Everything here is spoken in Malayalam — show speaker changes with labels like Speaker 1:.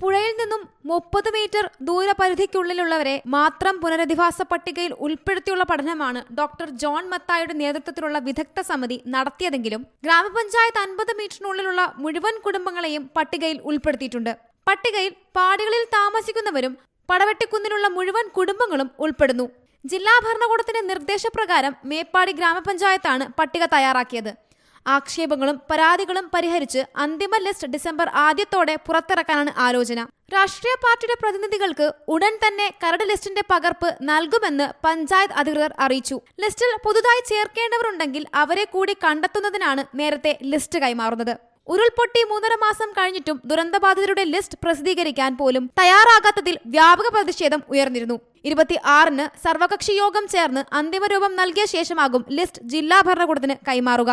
Speaker 1: പുഴയിൽ നിന്നും മുപ്പത് മീറ്റർ ദൂരപരിധിക്കുള്ളിലുള്ളവരെ മാത്രം പുനരധിവാസ പട്ടികയിൽ ഉൾപ്പെടുത്തിയുള്ള പഠനമാണ് ഡോക്ടർ ജോൺ മത്തായുടെ നേതൃത്വത്തിലുള്ള വിദഗ്ധ സമിതി നടത്തിയതെങ്കിലും ഗ്രാമപഞ്ചായത്ത് അൻപത് മീറ്ററിനുള്ളിലുള്ള മുഴുവൻ കുടുംബങ്ങളെയും പട്ടികയിൽ ഉൾപ്പെടുത്തിയിട്ടുണ്ട്. പട്ടികയിൽ പാടികളിൽ താമസിക്കുന്നവരും പടവെട്ടിക്കുന്നിലുള്ള മുഴുവൻ കുടുംബങ്ങളും ഉൾപ്പെടുന്നു. ജില്ലാ ഭരണകൂടത്തിന്റെ നിർദ്ദേശപ്രകാരം മേപ്പാടി ഗ്രാമപഞ്ചായത്താണ് പട്ടിക തയ്യാറാക്കിയത്. ആക്ഷേപങ്ങളും പരാതികളും പരിഹരിച്ച് അന്തിമ ലിസ്റ്റ് ഡിസംബർ ആദ്യത്തോടെ പുറത്തിറക്കാനാണ് ആലോചന. രാഷ്ട്രീയ പാർട്ടിയുടെ പ്രതിനിധികൾക്ക് ഉടൻ തന്നെ കരട് ലിസ്റ്റിന്റെ പകർപ്പ് നൽകുമെന്ന് പഞ്ചായത്ത് അധികൃതർ അറിയിച്ചു. ലിസ്റ്റിൽ പുതുതായി ചേർക്കേണ്ടവരുണ്ടെങ്കിൽ അവരെ കൂടി കണ്ടെത്തുന്നതിനാണ് നേരത്തെ ലിസ്റ്റ് കൈമാറുന്നത്. ഉരുൾപൊട്ടി മൂന്നര മാസം കഴിഞ്ഞിട്ടും ദുരന്തബാധിതരുടെ ലിസ്റ്റ് പ്രസിദ്ധീകരിക്കാൻ പോലും തയ്യാറാകാത്തതിൽ വ്യാപക പ്രതിഷേധം ഉയർന്നിരുന്നു. ഇരുപത്തി ആറിന് സർവകക്ഷി യോഗം ചേർന്ന് അന്തിമരൂപം നൽകിയ ശേഷമാകും ലിസ്റ്റ് ജില്ലാ ഭരണകൂടത്തിന് കൈമാറുക.